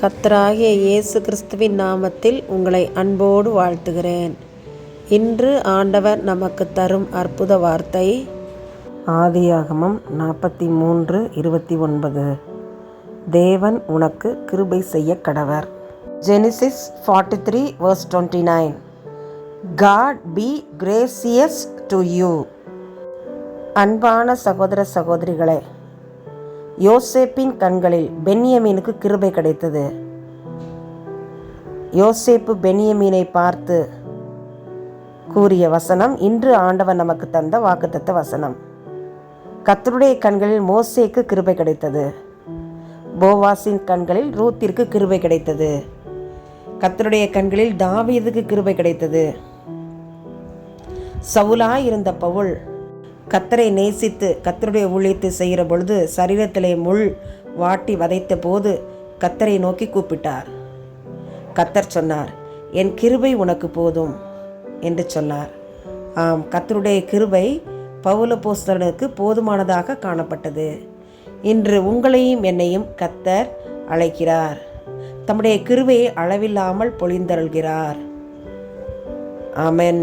கத்தராகிய இயேசு கிறிஸ்துவின் நாமத்தில் உங்களை அன்போடு வாழ்த்துகிறேன். இன்று ஆண்டவர் நமக்கு தரும் அற்புத வார்த்தை ஆதியாகமம் நாற்பத்தி மூன்று இருபத்தி ஒன்பது. தேவன் உனக்கு கிருபை செய்ய கடவர். Genesis forty three verse twenty nine God be gracious to you அன்பான சகோதர சகோதரிகளே யோசேப்பின் கண்களில் பென்யமீனுக்கு கிருபை கிடைத்தது. யோசேப்பு பென்யமீனை பார்த்து கூறிய வசனம் இன்று ஆண்டவர் நமக்கு தந்த வாக்குத்தத்த வசனம். கத்தருடைய கண்களில் மோசேக்கு கிருபை கிடைத்தது. போவாஸின் கண்களில் ரூத்திற்கு கிருபை கிடைத்தது. கத்தருடைய கண்களில் தாவீதுக்கு கிருபை கிடைத்தது. சவுலாய் இருந்த பவுல் கத்தரை நேசித்து கத்தருடைய ஊழியத்தை செய்கிற பொழுது சரீரத்திலே முள் வாட்டி வதைத்த போது கத்தரை நோக்கி கூப்பிட்டார். கத்தர் சொன்னார் என் கிருபை உனக்கு போதும் என்று சொன்னார். ஆம் கத்தருடைய கிருபை பவுல போஸ்தலனுக்கு போதுமானதாக காணப்பட்டது. இன்று உங்களையும் என்னையும் கத்தர் அழைக்கிறார். தம்முடைய கிருபையை அளவில்லாமல் பொழிந்தருள்கிறார். ஆமென்.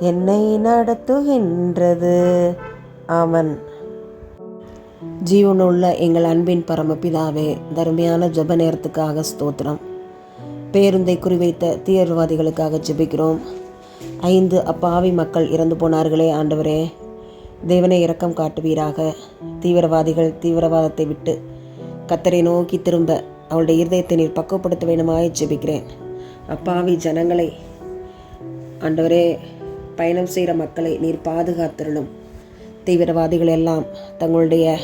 என்னை நடத்துகின்றது. அவன் ஜீவனுள்ள எங்கள் அன்பின் பரமபிதாவே தருமையான ஜப நேரத்துக்காக ஸ்தோத்திரம். பேருந்தை குறிவைத்த தீவிரவாதிகளுக்காக ஜெபிக்கிறோம். ஐந்து அப்பாவி மக்கள் இறந்து போனார்களே ஆண்டவரே. தேவனை இரக்கம் காட்டுவீராக. தீவிரவாதிகள் தீவிரவாதத்தை விட்டு கத்தரை நோக்கி திரும்ப அவளுடைய இருதயத்தை நீர் பக்குவப்படுத்த வேண்டுமாய் ஜெபிக்கிறேன். அப்பாவி ஜனங்களை ஆண்டவரே பயணம் செய்கிற மக்களை நீர் பாதுகாத்திருளும். தீவிரவாதிகள் எல்லாம் தங்களுடைய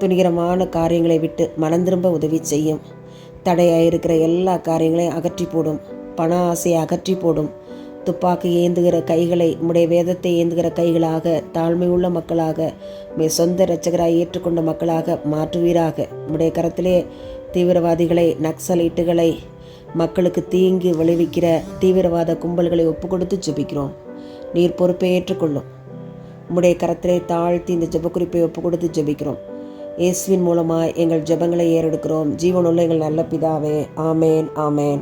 துணிகரமான காரியங்களை விட்டு மனம் திரும்ப உதவி செய்யும். தடையாக இருக்கிற எல்லா காரியங்களையும் அகற்றி போடும். பண ஆசையை அகற்றி போடும். துப்பாக்கி ஏந்துகிற கைகளை உம்முடைய வேதத்தை ஏந்துகிற கைகளாக தாழ்மை உள்ள மக்களாக மே சொந்த இரட்சகராக ஏற்றுக்கொண்ட மக்களாக மாற்றுவீராக. உம்முடைய கரத்திலே தீவிரவாதிகளை நக்சலைட்டுகளை மக்களுக்கு தீங்கு விளைவிக்கிற தீவிரவாத கும்பல்களை ஒப்பு கொடுத்து ஜெபிக்கிறோம் நீர் பொறுப்பை ஏற்றுக்கொள்ளும். உம்முடைய கரத்திலே தாழ்த்தி இந்த ஜெபக்குறிப்பை ஒப்பு கொடுத்து ஜெபிக்கிறோம். இயேசுவின் மூலமாக எங்கள் ஜெபங்களை ஏறெடுக்கிறோம். ஜீவனுள்ள எங்கள் நல்ல பிதாவே ஆமேன் ஆமேன்.